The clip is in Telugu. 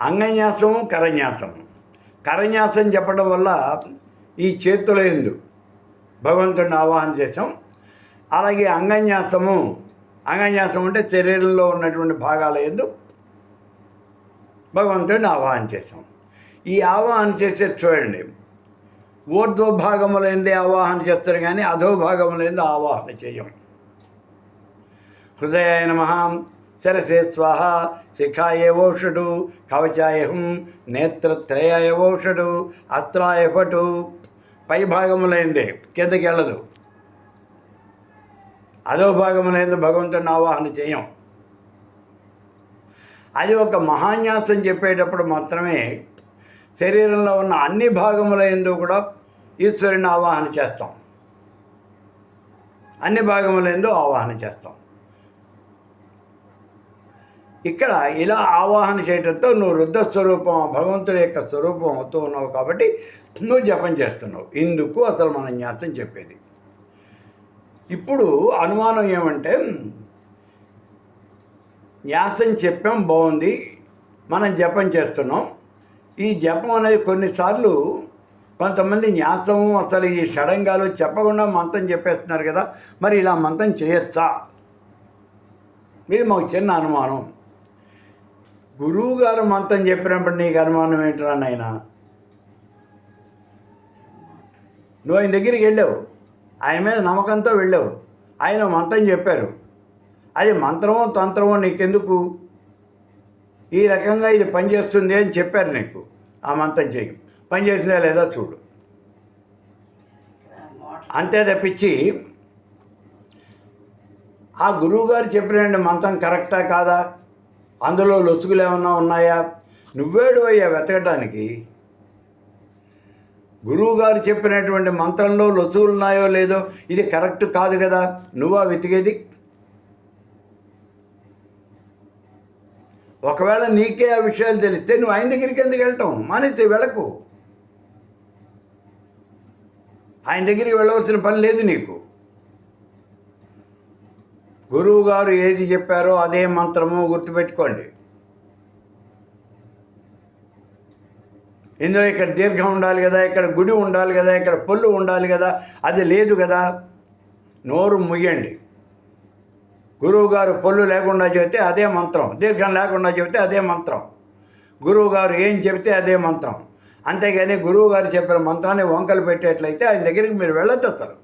అంగన్యాసము కరన్యాసం కరన్యాసం చెప్పడం వల్ల ఈ చేతుల ఎందు భగవంతుడిని ఆవాహన చేసాం అలాగే అంగన్యాసము అంగన్యాసం అంటే శరీరంలో ఉన్నటువంటి భాగాల ఎందు భగవంతుడిని ఆవాహన చేసాం ఈ ఆవాహన చేసే చూడండి ఊర్ధ్వభాగములందే ఆవాహన చేస్తారు కానీ అధోభాగములందు ఆవాహన చేయం. హృదయాయ నమ. శరసే స్వాహ శిఖాయ ఓషడు కవచాయహం నేత్రత్రయాయ ఓషడు అస్త్రాయ పటు పై భాగములైందే కిందకి వెళ్ళదు. అదో భాగములైంది భగవంతుడిని ఆవాహన చేయం. అది ఒక మహాన్యాసం చెప్పేటప్పుడు మాత్రమే శరీరంలో ఉన్న అన్ని భాగములందు కూడా ఈశ్వరుని ఆవాహన చేస్తాం. అన్ని భాగములందు ఆవాహన చేస్తాం. ఇక్కడ ఇలా ఆవాహన చేయడంతో నువ్వు రుద్ర స్వరూపం భగవంతుడి యొక్క స్వరూపం అవుతూ ఉన్నావు కాబట్టి నువ్వు జపం చేస్తున్నావు. ఇందుకు అసలు మన న్యాసం చెప్పేది. ఇప్పుడు అనుమానం ఏమంటే న్యాసం చెప్పాం బాగుంది మనం జపం చేస్తున్నాం. ఈ జపం అనేది కొన్నిసార్లు కొంతమంది న్యాసం అసలు ఈ షడంగాలు చెప్పకుండా మంత్రం చెప్పేస్తున్నారు కదా మరి ఇలా మంత్రం చేయొచ్చా? ఇది మాకు చిన్న అనుమానం. గురువు గారు మంత్రం చెప్పినప్పుడు నీకు అనుమానం ఏంటరా నాయన? నువ్వు ఆయన దగ్గరికి వెళ్ళావు. ఆయన మీద నమ్మకంతో వెళ్ళావు. ఆయన మంత్రం చెప్పారు. అది మంత్రమో తంత్రమో నీకెందుకు? ఈ రకంగా ఇది పనిచేస్తుంది అని చెప్పారు నీకు. ఆ మంత్రం చేయి పనిచేసిందా లేదా చూడు. అంతే తప్పించి ఆ గురువుగారు చెప్పిన మంత్రం కరెక్టా కాదా? అందులో లొసుగులు ఏమన్నా ఉన్నాయా? నువ్వేడు అయ్యా వెతకటానికి. గురువుగారు చెప్పినటువంటి మంత్రంలో లొసుగులు ఉన్నాయో లేదో ఇది కరెక్ట్ కాదు కదా? నువ్వా వెతికేది? ఒకవేళ నీకే ఆ విషయాలు తెలిస్తే నువ్వు ఆయన దగ్గరికి ఎందుకు వెళ్ళటం? మానేసి వెళ్ళకు. ఆయన దగ్గరికి వెళ్ళవలసిన పని లేదు నీకు. గురువు గారు ఏది చెప్పారో అదే మంత్రము గుర్తుపెట్టుకోండి. ఇందులో ఇక్కడ దీర్ఘం ఉండాలి కదా ఇక్కడ గుడి ఉండాలి కదా ఇక్కడ పొల్లు ఉండాలి కదా అది లేదు కదా. నోరు ముయ్యండి. గురువు గారు పొల్లు లేకుండా చెబితే అదే మంత్రం దీర్ఘం లేకుండా చెబితే అదే మంత్రం. గురువు గారు ఏం చెబితే అదే మంత్రం. అంతేగాని గురువు గారు చెప్పిన మంత్రాన్ని వంకలు పెట్టేట్లయితే ఆయన దగ్గరికి మీరు వెళ్ళొచ్చు అసలు.